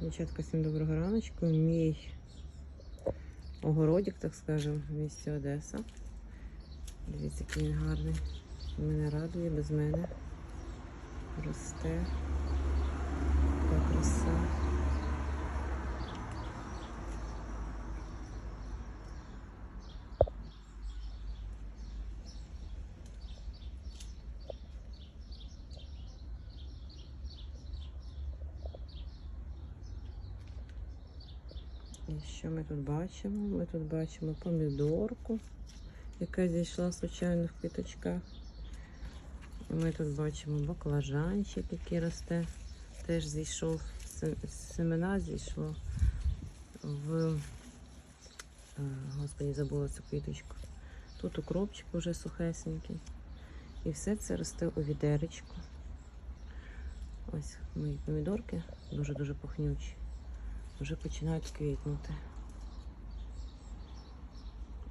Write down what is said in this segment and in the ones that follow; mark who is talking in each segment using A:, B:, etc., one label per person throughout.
A: Дівчатка, всім доброго раночку. Мій огородик, так скажемо, в місті Одеса. Дивіться, який він гарний. Мене радує без мене. Росте. І що ми тут бачимо? Ми тут бачимо помідорку, яка зійшла случайно в квіточках. Ми тут бачимо баклажанчик, який росте, теж зійшов, семена зійшло в, е, господи, забула цю квіточку. Тут укропчик вже сухесенький. І все це росте у відеречку. Ось мої помідорки дуже-дуже пахнючі вже починають квітнути.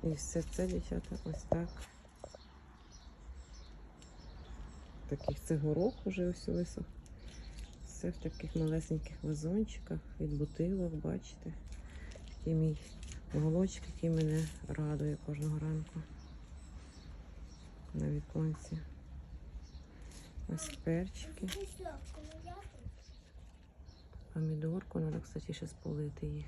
A: І все це, дівчата, ось так. Таких це горох уже ось висох. Все в таких малесеньких вазончиках від бутилок, бачите. Такий мій голочок, який мене радує кожного ранку на віконці. Ось перчики. Помідорку, треба, кстати, ще сполити їх.